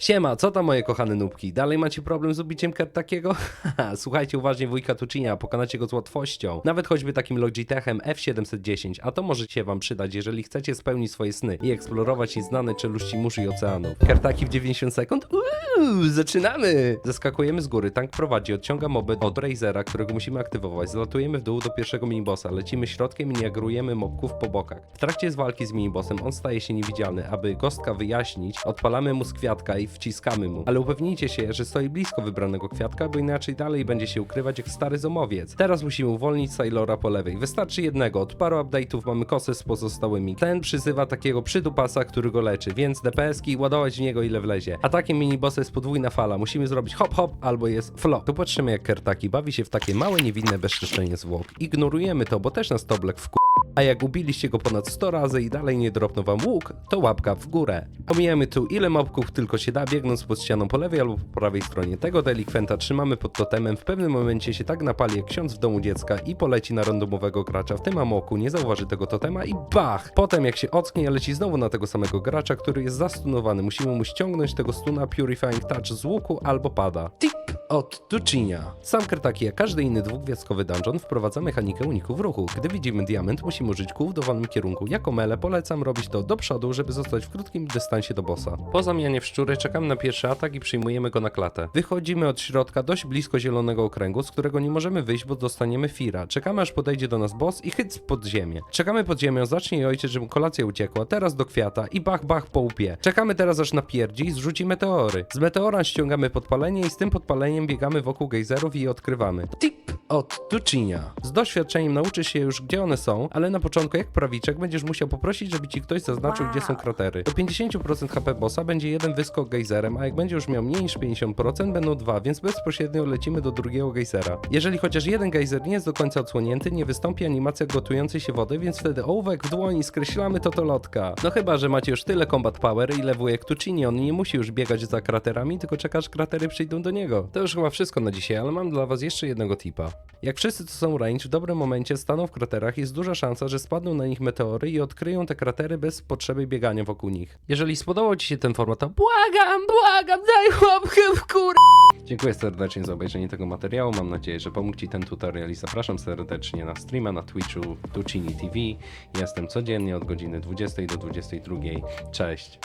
Siema, co tam moje kochane nubki? Dalej macie problem z ubiciem takiego? Haha, Słuchajcie uważnie wujka Tucinia, pokonacie go z łatwością. Nawet choćby takim Logitechem F710, a to może się wam przydać, jeżeli chcecie spełnić swoje sny i eksplorować nieznane czeluści mórz i oceanów. Kartaki w 90 sekund? Uuu, zaczynamy! Zeskakujemy z góry, tank prowadzi, odciąga moby od Razera, którego musimy aktywować. Zlatujemy w dół do pierwszego minibossa, lecimy środkiem i nie agrujemy mobków po bokach. W trakcie walki z minibossem on staje się niewidzialny. Aby gostka wyjaśnić, odpalamy mu z kwiatka i wciskamy mu. Ale upewnijcie się, że stoi blisko wybranego kwiatka, bo inaczej dalej będzie się ukrywać jak stary zomowiec. Teraz musimy uwolnić Sailora po lewej. Wystarczy jednego, od paru update'ów mamy kosę z pozostałymi. Ten przyzywa takiego przydupasa, który go leczy, więc DPS-ki ładować w niego ile wlezie. Atakiem minibossa jest podwójna fala. Musimy zrobić hop hop albo jest flop. Tu patrzymy jak Kertaki bawi się w takie małe niewinne bezczeszczenie zwłok. Ignorujemy to, bo też nas Toblek w a jak ubiliście go ponad 100 razy i dalej nie dropnął wam łuk, to łapka w górę. Omijamy tu ile mobków tylko się da, biegnąc pod ścianą po lewej albo po prawej stronie. Tego delikwenta trzymamy pod totemem, w pewnym momencie się tak napali jak ksiądz w domu dziecka i poleci na randomowego gracza. W tym amoku nie zauważy tego totema i bach! Potem jak się ocknie, leci znowu na tego samego gracza, który jest zastunowany. Musimy mu ściągnąć tego stuna Purifying Touch z łuku albo pada. Tip! Od Tucinia. Sam Kertaki, jak każdy inny dwugwiazdkowy dungeon, wprowadza mechanikę uniku w ruchu. Gdy widzimy diament, musimy użyć kół w dowolnym kierunku. Jako mele polecam robić to do przodu, żeby zostać w krótkim dystansie do bossa. Po zamianie w szczury czekamy na pierwszy atak i przyjmujemy go na klatę. Wychodzimy od środka dość blisko zielonego okręgu, z którego nie możemy wyjść, bo dostaniemy fira. Czekamy aż podejdzie do nas boss i chyc pod ziemię. Czekamy pod ziemią, zacznie jej ojciec, żeby kolacja uciekła, teraz do kwiata i bach bach po łupie. Czekamy teraz aż napierdzi i zrzuci meteory. Z meteora ściągamy podpalenie i z tym podpaleniem biegamy wokół gejzerów i je odkrywamy. Tip od Tucinia. Z doświadczeniem nauczysz się już gdzie one są, ale na początku jak prawiczek będziesz musiał poprosić, żeby ci ktoś zaznaczył gdzie są kratery. Do 50% HP bossa będzie jeden wyskok gejzerem, a jak będzie już miał mniej niż 50% będą dwa, więc bezpośrednio lecimy do drugiego gejzera. Jeżeli chociaż jeden gejzer nie jest do końca odsłonięty, nie wystąpi animacja gotującej się wody, więc wtedy ołówek w dłoni skreślamy to to lotka. No chyba, że macie już tyle combat power, ile wujek Tucini, on nie musi już biegać za kraterami, tylko czeka aż kratery przyjdą do niego. To już chyba wszystko na dzisiaj, ale mam dla was jeszcze jednego tipa. Jak wszyscy co są range w dobrym momencie staną w kraterach, jest duża szansa, że spadną na nich meteory i odkryją te kratery bez potrzeby biegania wokół nich. Jeżeli spodobał ci się ten format, to błagam, błagam, daj łapkę w górę! Dziękuję serdecznie za obejrzenie tego materiału. Mam nadzieję, że pomógł Ci ten tutorial i zapraszam serdecznie na streama na Twitchu Tucini TV. Jestem codziennie od godziny 20 do 22. Cześć!